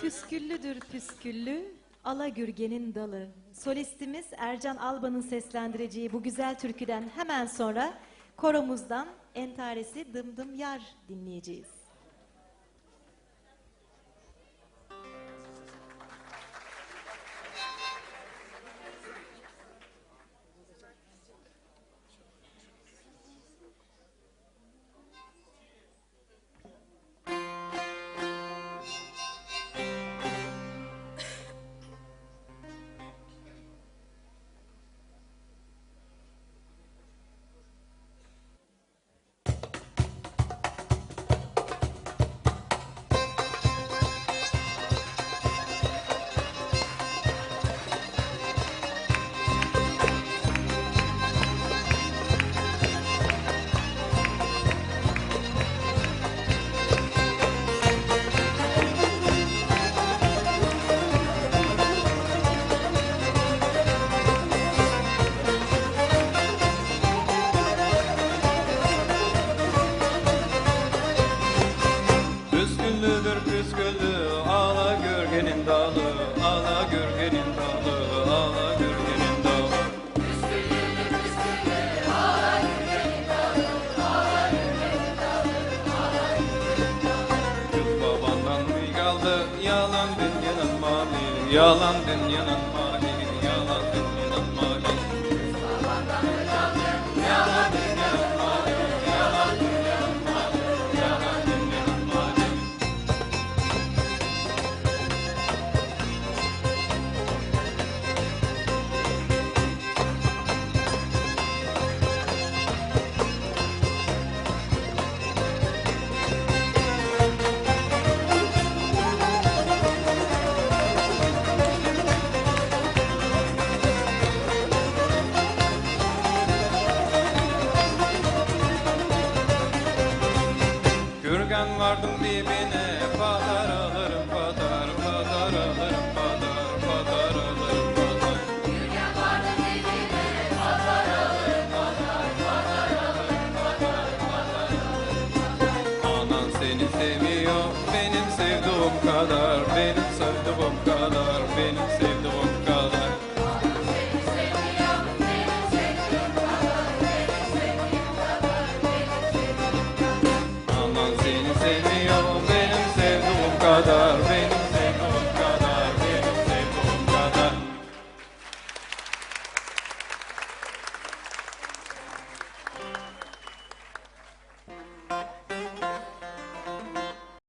Püsküllüdür püsküllü, Alagürgen'in dalı. Solistimiz Ercan Alba'nın seslendireceği bu güzel türküden hemen sonra koromuzdan entaresi Dım Dım Yar dinleyeceğiz. Püsküllüdür püsküllü ağla gürgenin dalı ağla gürgenin dalı ağla gürgenin dalı. Kız babandan mı kaldı yalan dünyanın mali yalan dünyanın mali Gürgen vardım dibine Padar alırım padar Padar alırım padar Padar alırım padar Anan seni seviyor Benim sevduğum kadar Benim sevduğum kadar Benim sevduğum Señor.